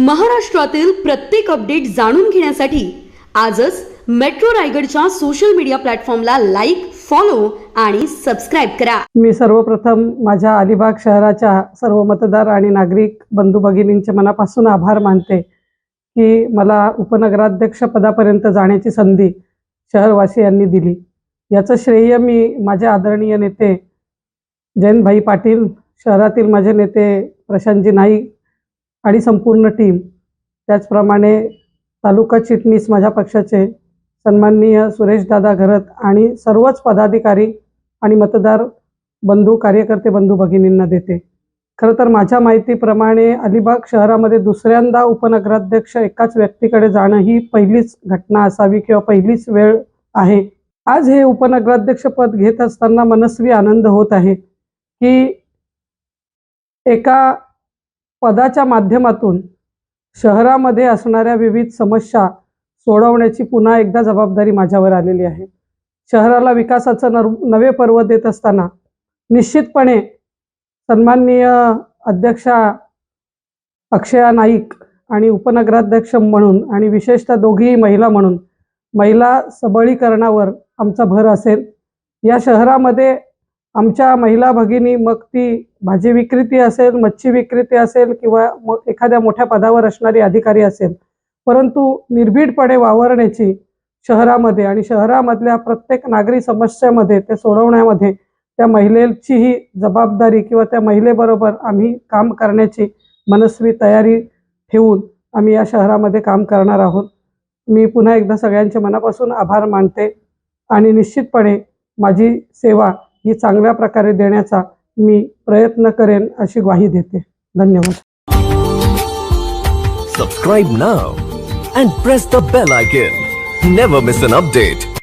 महाराष्ट्रातील प्रत्येक अपडेट जाणून घेण्यासाठी आजच मेट्रो रायगडच्या सोशल मीडिया प्लॅटफॉर्मला लाईक फॉलो आणि सबस्क्राईब करा. मी सर्वप्रथम माझ्या अलिबाग शहराच्या सर्व मतदार आणि नागरिक बंधू भगिनींचे मनापासून आभार मानते की मला उपनगराध्यक्ष पदापर्यंत जाण्याची संधी शहरवासियांनी दिली. याचं श्रेय मी माझे आदरणीय नेते जयंतभाई पाटील शहरातील माझे नेते प्रशांतजी नाईक आणि संपूर्ण टीम. त्याचप्रमाणे तालुका चिटणीस माझ्या पक्षाचे सन्माननीय सुरेशदादा घरत आणि सर्वच पदाधिकारी आणि मतदार बंधू कार्यकर्ते बंधू भगिनींना देते. खरं तर माझ्या माहितीप्रमाणे अलिबाग शहरामध्ये दुसऱ्यांदा उपनगराध्यक्ष एकाच व्यक्तीकडे जाणं ही पहिलीच घटना असावी किंवा पहिलीच वेळ आहे. आज हे उपनगराध्यक्षपद घेत असताना मनस्वी आनंद होत आहे की एका पदाच्या माध्यमातून शहरामध्ये असणाऱ्या विविध समस्या सोडवण्याची पुन्हा एकदा जबाबदारी माझ्यावर आलेली आहे. शहराला विकासाचं नर नवे पर्व देत असताना निश्चितपणे सन्माननीय अध्यक्षा अक्षया नाईक आणि उपनगराध्यक्ष म्हणून आणि विशेषतः दोघीही महिला म्हणून महिला सबळीकरणावर आमचा भर असेल. या शहरामध्ये आमच्या महिला भगिनी मग ती भाजी विक्रेती असेल मच्छी विक्रेती असेल किंवा मग एखाद्या मोठ्या पदावर असणारी अधिकारी असेल परंतु निर्भीडपणे वावरण्याची शहरामध्ये आणि शहरामधल्या प्रत्येक नागरी समस्यामध्ये ते सोडवण्यामध्ये त्या महिलेचीही जबाबदारी किंवा त्या महिलेबरोबर आम्ही काम करण्याची मनस्वी तयारी ठेवून आम्ही या शहरामध्ये काम करणार आहोत. मी पुन्हा एकदा सगळ्यांचे मनापासून आभार मानते आणि निश्चितपणे माझी सेवा ही चांगल्या प्रकारे देण्याचा मी प्रयत्न करेन अशी ग्वाही देते. धन्यवाद. सबस्क्राईब ना and press the bell icon never miss an update